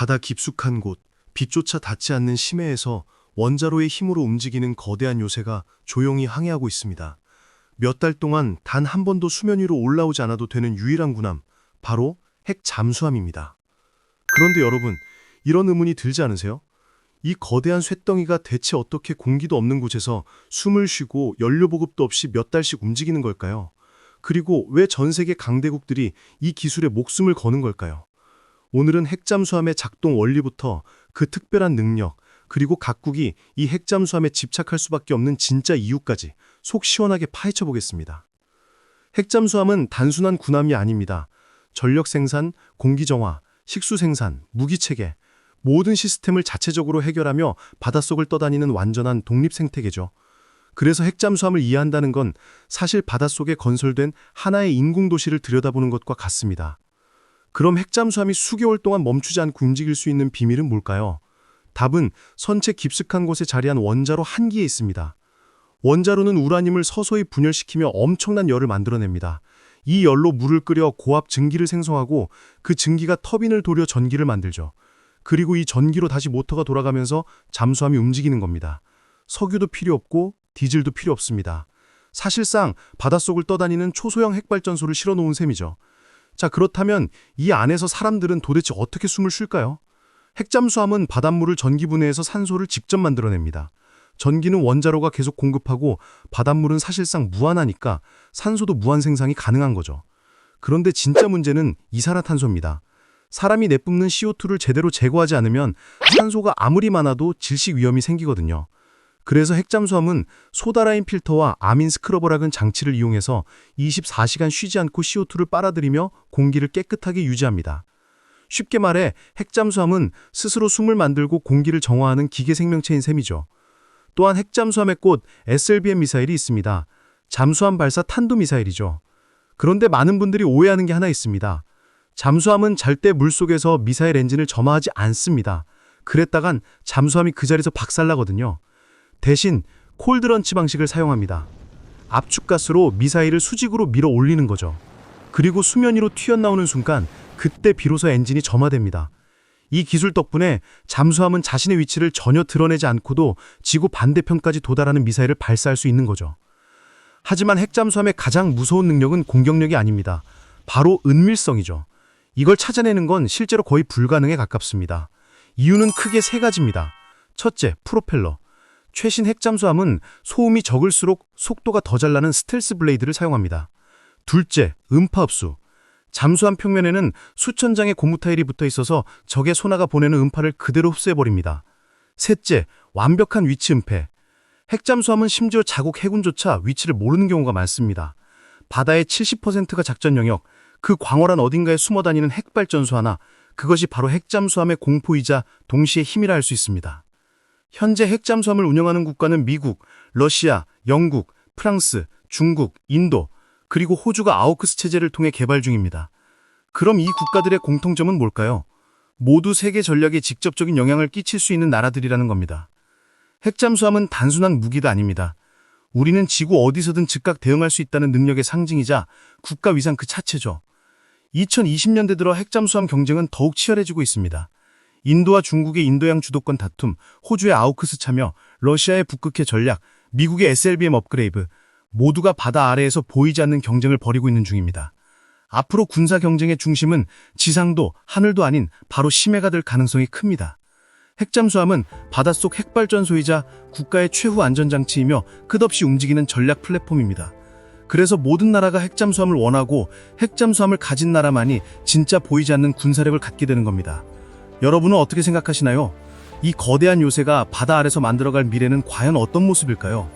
바다 깊숙한 곳, 빛조차 닿지 않는 심해에서 원자로의 힘으로 움직이는 거대한 요새가 조용히 항해하고 있습니다. 몇 달 동안 단 한 번도 수면 위로 올라오지 않아도 되는 유일한 군함, 바로 핵 잠수함입니다. 그런데 여러분, 이런 의문이 들지 않으세요? 이 거대한 쇳덩이가 대체 어떻게 공기도 없는 곳에서 숨을 쉬고 연료 보급도 없이 몇 달씩 움직이는 걸까요? 그리고 왜 전 세계 강대국들이 이 기술에 목숨을 거는 걸까요? 오늘은 핵잠수함의 작동 원리부터 그 특별한 능력, 그리고 각국이 이 핵잠수함에 집착할 수밖에 없는 진짜 이유까지 속 시원하게 파헤쳐 보겠습니다. 핵잠수함은 단순한 군함이 아닙니다. 전력 생산, 공기 정화, 식수 생산, 무기 체계, 모든 시스템을 자체적으로 해결하며 바닷속을 떠다니는 완전한 독립 생태계죠. 그래서 핵잠수함을 이해한다는 건 사실 바닷속에 건설된 하나의 인공 도시를 들여다보는 것과 같습니다. 그럼 핵잠수함이 수개월 동안 멈추지 않고 움직일 수 있는 비밀은 뭘까요? 답은 선체 깊숙한 곳에 자리한 원자로 한기에 있습니다. 원자로는 우라늄을 서서히 분열시키며 엄청난 열을 만들어냅니다. 이 열로 물을 끓여 고압 증기를 생성하고 그 증기가 터빈을 돌려 전기를 만들죠. 그리고 이 전기로 다시 모터가 돌아가면서 잠수함이 움직이는 겁니다. 석유도 필요 없고 디젤도 필요 없습니다. 사실상 바닷속을 떠다니는 초소형 핵발전소를 실어 놓은 셈이죠. 자, 그렇다면 이 안에서 사람들은 도대체 어떻게 숨을 쉴까요? 핵잠수함은 바닷물을 전기 분해해서 산소를 직접 만들어냅니다. 전기는 원자로가 계속 공급하고 바닷물은 사실상 무한하니까 산소도 무한 생산이 가능한 거죠. 그런데 진짜 문제는 이산화탄소입니다. 사람이 내뿜는 CO2를 제대로 제거하지 않으면 산소가 아무리 많아도 질식 위험이 생기거든요. 그래서 핵잠수함은 소다라인 필터와 아민 스크러버락은 장치를 이용해서 24시간 쉬지 않고 CO2를 빨아들이며 공기를 깨끗하게 유지합니다. 쉽게 말해 핵잠수함은 스스로 숨을 만들고 공기를 정화하는 기계 생명체인 셈이죠. 또한 핵잠수함의 꽃 SLBM 미사일이 있습니다. 잠수함 발사 탄도 미사일이죠. 그런데 많은 분들이 오해하는 게 하나 있습니다. 잠수함은 잘 때 물속에서 미사일 엔진을 점화하지 않습니다. 그랬다간 잠수함이 그 자리에서 박살나거든요. 대신 콜드런치 방식을 사용합니다. 압축가스로 미사일을 수직으로 밀어 올리는 거죠. 그리고 수면 위로 튀어나오는 순간 그때 비로소 엔진이 점화됩니다. 이 기술 덕분에 잠수함은 자신의 위치를 전혀 드러내지 않고도 지구 반대편까지 도달하는 미사일을 발사할 수 있는 거죠. 하지만 핵잠수함의 가장 무서운 능력은 공격력이 아닙니다. 바로 은밀성이죠. 이걸 찾아내는 건 실제로 거의 불가능에 가깝습니다. 이유는 크게 세 가지입니다. 첫째, 프로펠러. 최신 핵잠수함은 소음이 적을수록 속도가 더 잘 나는 스텔스 블레이드를 사용합니다. 둘째, 음파 흡수. 잠수함 평면에는 수천 장의 고무 타일이 붙어 있어서 적의 소나가 보내는 음파를 그대로 흡수해버립니다. 셋째, 완벽한 위치 은폐. 핵잠수함은 심지어 자국 해군조차 위치를 모르는 경우가 많습니다. 바다의 70%가 작전 영역, 그 광활한 어딘가에 숨어 다니는 핵발전소 하나, 그것이 바로 핵잠수함의 공포이자 동시에 힘이라 할 수 있습니다. 현재 핵잠수함을 운영하는 국가는 미국, 러시아, 영국, 프랑스, 중국, 인도, 그리고 호주가 아우크스 체제를 통해 개발 중입니다. 그럼 이 국가들의 공통점은 뭘까요? 모두 세계 전략에 직접적인 영향을 끼칠 수 있는 나라들이라는 겁니다. 핵잠수함은 단순한 무기도 아닙니다. 우리는 지구 어디서든 즉각 대응할 수 있다는 능력의 상징이자 국가 위상 그 자체죠. 2020년대 들어 핵잠수함 경쟁은 더욱 치열해지고 있습니다. 인도와 중국의 인도양 주도권 다툼, 호주의 아우크스 참여, 러시아의 북극해 전략, 미국의 SLBM 업그레이브, 모두가 바다 아래에서 보이지 않는 경쟁을 벌이고 있는 중입니다. 앞으로 군사 경쟁의 중심은 지상도 하늘도 아닌 바로 심해가 될 가능성이 큽니다. 핵잠수함은 바닷속 핵발전소이자 국가의 최후 안전장치이며 끝없이 움직이는 전략 플랫폼입니다. 그래서 모든 나라가 핵잠수함을 원하고 핵잠수함을 가진 나라만이 진짜 보이지 않는 군사력을 갖게 되는 겁니다. 여러분은 어떻게 생각하시나요? 이 거대한 요새가 바다 아래서 만들어갈 미래는 과연 어떤 모습일까요?